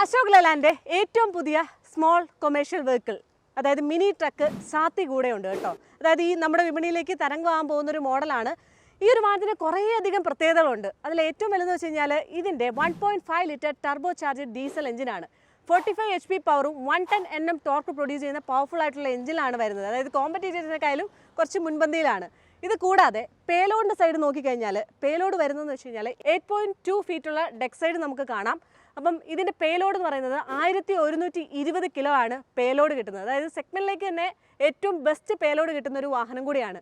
അശോക് ലലാന്റെ ഏറ്റവും പുതിയ സ്മോൾ കൊമേഴ്ഷ്യൽ വെഹിക്കിൾ അതായത് മിനി ട്രക്ക് സാത്തി കൂടെ ഉണ്ട് കേട്ടോ. അതായത് ഈ നമ്മുടെ വിപണിയിലേക്ക് തരംഗമാകാൻ പോകുന്ന ഒരു മോഡലാണ്. ഈ ഒരു വാഹനത്തിന് കുറേയധികം പ്രത്യേകതകളുണ്ട്. അതിൽ ഏറ്റവും വലുതെന്ന് വെച്ച് കഴിഞ്ഞാൽ ഇതിന്റെ one point five litre turbo charge diesel എഞ്ചിനാണ് ഫോർട്ടി ഫൈവ് എച്ച് പി പവറും one ten N M torque produce ചെയ്യുന്ന പവർഫുൾ ആയിട്ടുള്ള എഞ്ചിനാണ് വരുന്നത്. അതായത് കോമ്പറ്റീറ്റേഴ്സിനെക്കാളും കുറച്ച് മുൻപന്തിയിലാണ്. ഇത് കൂടാതെ പേലോഡിന്റെ സൈഡ് നോക്കിക്കഴിഞ്ഞാൽ പേലോഡ് വരുന്നതെന്ന് വെച്ച് കഴിഞ്ഞാൽ എയ്റ്റ് പോയിന്റ് ടു ഫീറ്റുള്ള ഡെക്ക് സൈഡ് നമുക്ക് കാണാം. അപ്പം ഇതിന്റെ പേലോഡ് എന്ന് പറയുന്നത് ആയിരത്തി ഒരുന്നൂറ്റി ഇരുപത് കിലോ ആണ് പേലോഡ് കിട്ടുന്നത്. അതായത് സെഗ്മെന്റിലേക്ക് തന്നെ ഏറ്റവും ബെസ്റ്റ് പേലോഡ് കിട്ടുന്ന ഒരു വാഹനം കൂടിയാണ്.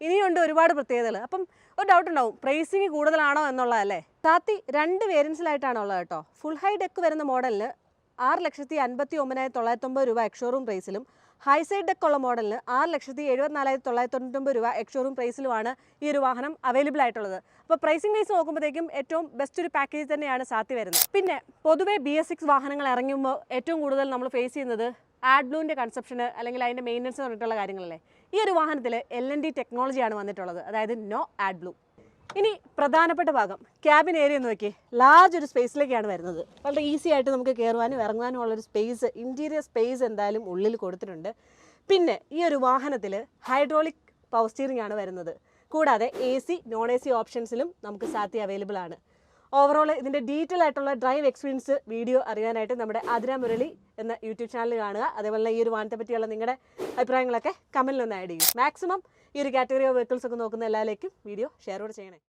ഇനിയുണ്ട് ഒരുപാട് പ്രത്യേകതകൾ. അപ്പം ഒരു ഡൗട്ട് ഉണ്ടാവും. പ്രൈസിങ് കൂടുതലാണോ എന്നുള്ളതല്ലേ? താത്തി രണ്ട് വേരിയൻസിലായിട്ടാണ് ഉള്ളത് കേട്ടോ. ഫുൾ ഹൈ ഡെക്ക് വരുന്ന മോഡലിന് ആറ് ലക്ഷത്തി അൻപത്തി ഒമ്പതിനായിരത്തി തൊള്ളായിരത്തി ഒമ്പത് രൂപ എക്ഷോറൂം പ്രൈസിലും ഹൈ സൈഡ് ഡെക്ക് ഉള്ള മോഡലിന് ആറ് ലക്ഷത്തി എഴുപത്തിനാലായിരത്തി തൊള്ളായിരത്തി തൊണ്ണൂറ്റൊമ്പത് രൂപ എക്സോറൂം പ്രൈസിലുമാണ് ഈ ഒരു വാഹനം അവൈലബിൾ ആയിട്ടുള്ളത്. അപ്പോൾ പ്രൈസിംഗ് വൈസ് നോക്കുമ്പോഴത്തേക്കും ഏറ്റവും ബെസ്റ്റ് ഒരു പാക്കേജ് തന്നെയാണ് സാത്തി വരുന്നത്. പിന്നെ പൊതുവേ ബി എസ് സിക്സ് വാഹനങ്ങൾ ഇറങ്ങുമ്പോൾ ഏറ്റവും കൂടുതൽ നമ്മൾ ഫേസ് ചെയ്യുന്നത് ആഡ് ബ്ലൂവിന്റെ കൺസെപ്ഷന് അല്ലെങ്കിൽ അതിന്റെ മെയിന്റനൻസ് പറഞ്ഞിട്ടുള്ള കാര്യങ്ങളല്ലേ? ഈ ഒരു വാഹനത്തിൽ എൽ എൻ ഡി ടെക്നോളജിയാണ് വന്നിട്ടുള്ളത്. അതായത് നോ ആഡ് ബ്ലൂ ഇനി പ്രധാനപ്പെട്ട ഭാഗം. ക്യാബിൻ ഏരിയ നോക്കി. ലാർജ് ഒരു സ്പേസിലേക്കാണ് വരുന്നത്. വളരെ ഈസി ആയിട്ട് നമുക്ക് കയറുവാനും ഇറങ്ങുവാനും ഉള്ളൊരു സ്പേസ് ഇന്റീരിയർ സ്പേസ് എന്തായാലും ഉള്ളിൽ കൊടുത്തിട്ടുണ്ട്. പിന്നെ ഈ ഒരു വാഹനത്തിൽ ഹൈഡ്രോളിക് പവർ സ്റ്റിയറിംഗ് ആണ് വരുന്നത്. കൂടാതെ A C non A C ഓപ്ഷൻസിലും നമുക്ക് സാത്തി അവൈലബിൾ ആണ്. ഓവറോൾ ഇതിന്റെ ഡീറ്റെയിൽ ആയിട്ടുള്ള ഡ്രൈവ് എക്സ്പീരിയൻസ് വീഡിയോ അറിയാനായിട്ട് നമ്മുടെ ആതിര മുരളി എന്ന യൂട്യൂബ് ചാനൽ കാണുക. അതേപോലെ ഈ ഒരു വാഹനത്തെ പറ്റിയുള്ള നിങ്ങളുടെ അഭിപ്രായങ്ങളൊക്കെ കമന്റിൽ ഒന്ന് ആഡ് ചെയ്യും മാക്സിമം ഈ ഒരു കാറ്റഗറി ഓഫ് വെഹിക്കിൾസ് ഒക്കെ നോക്കുന്ന എല്ലാവരിലേക്കും വീഡിയോ ഷെയർ കൂടെ ചെയ്യണേ.